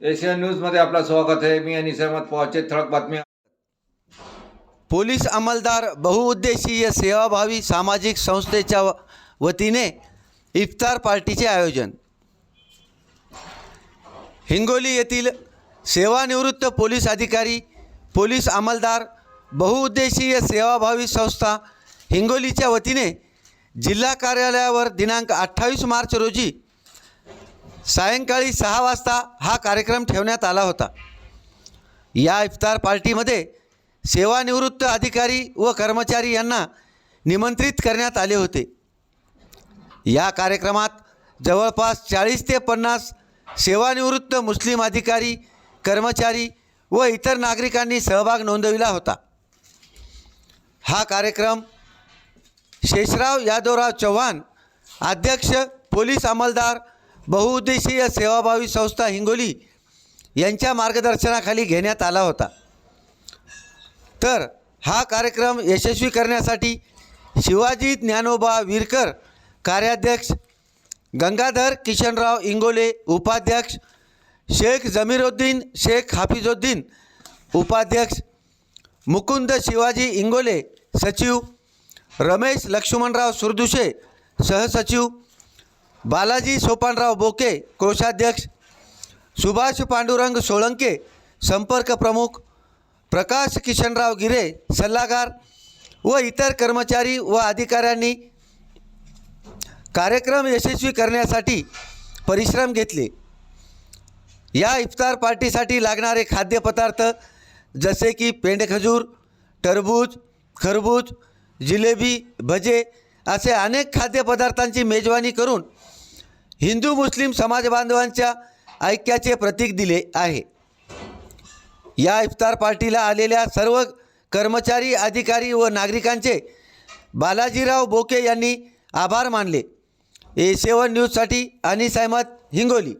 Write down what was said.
Asian न्यूजमध्ये आपलं स्वागत आहे. मी अनिस अहमद पवारचे ठळक बातम्या पोलीस अंमलदार बहुउद्देशीय सेवाभावी सामाजिक संस्थेच्या वतीने इफ्तार पार्टीचे आयोजन. हिंगोली येथील सेवानिवृत्त पोलीस अधिकारी पोलीस अंमलदार बहुउद्देशीय सेवाभावी संस्था हिंगोलीच्या वतीने जिल्हा कार्यालयावर दिनांक अठ्ठावीस मार्च रोजी सायंकाळी सहा वाजता हा कार्यक्रम ठेवण्यात आला होता. या इफ्तार पार्टीमध्ये सेवानिवृत्त अधिकारी व कर्मचारी यांना निमंत्रित करण्यात आले होते. या कार्यक्रमात जवळपास चाळीस ते पन्नास सेवानिवृत्त मुस्लिम अधिकारी कर्मचारी व इतर नागरिकांनी सहभाग नोंदविला होता. हा कार्यक्रम शेषराव यादवराव चव्हाण अध्यक्ष पोलीस अंमलदार बहुउद्देशीय सेवाभावी संस्था हिंगोली यांच्या मार्गदर्शनाखाली घेण्यात आला होता. तर हा कार्यक्रम यशस्वी करण्यासाठी शिवाजी ज्ञानोबा विरकर कार्याध्यक्ष गंगाधर किशनराव इंगोले उपाध्यक्ष शेख जमीरुद्दीन शेख हाफिजुद्दीन उपाध्यक्ष मुकुंद शिवाजी इंगोले सचिव रमेश लक्ष्मणराव सुरदुशे सहसचिव बालाजी सोपानराव बोके कोषाध्यक्ष सुभाष पांडुरंग सोळंके संपर्क प्रमुख प्रकाश किशनराव गिरे सल्लागार व इतर कर्मचारी व अधिकाऱ्यांनी कार्यक्रम यशस्वी करण्यासाठी परिश्रम घेतले. या इफ्तार पार्टीसाठी लागणारे खाद्यपदार्थ जसे की पेंडखजूर टरबूज खरबूज जिलेबी भजे असे अनेक खाद्यपदार्थांची मेजवानी करून हिंदू मुस्लिम समाजबांधवांच्या ऐक्याचे प्रतीक दिले आहे. या इफ्तार पार्टीला आलेल्या सर्व कर्मचारी अधिकारी व नागरिकांचे बालाजीराव बोके यांनी आभार मानले. ए सेवन न्यूजसाठी अनिस अहमद हिंगोली.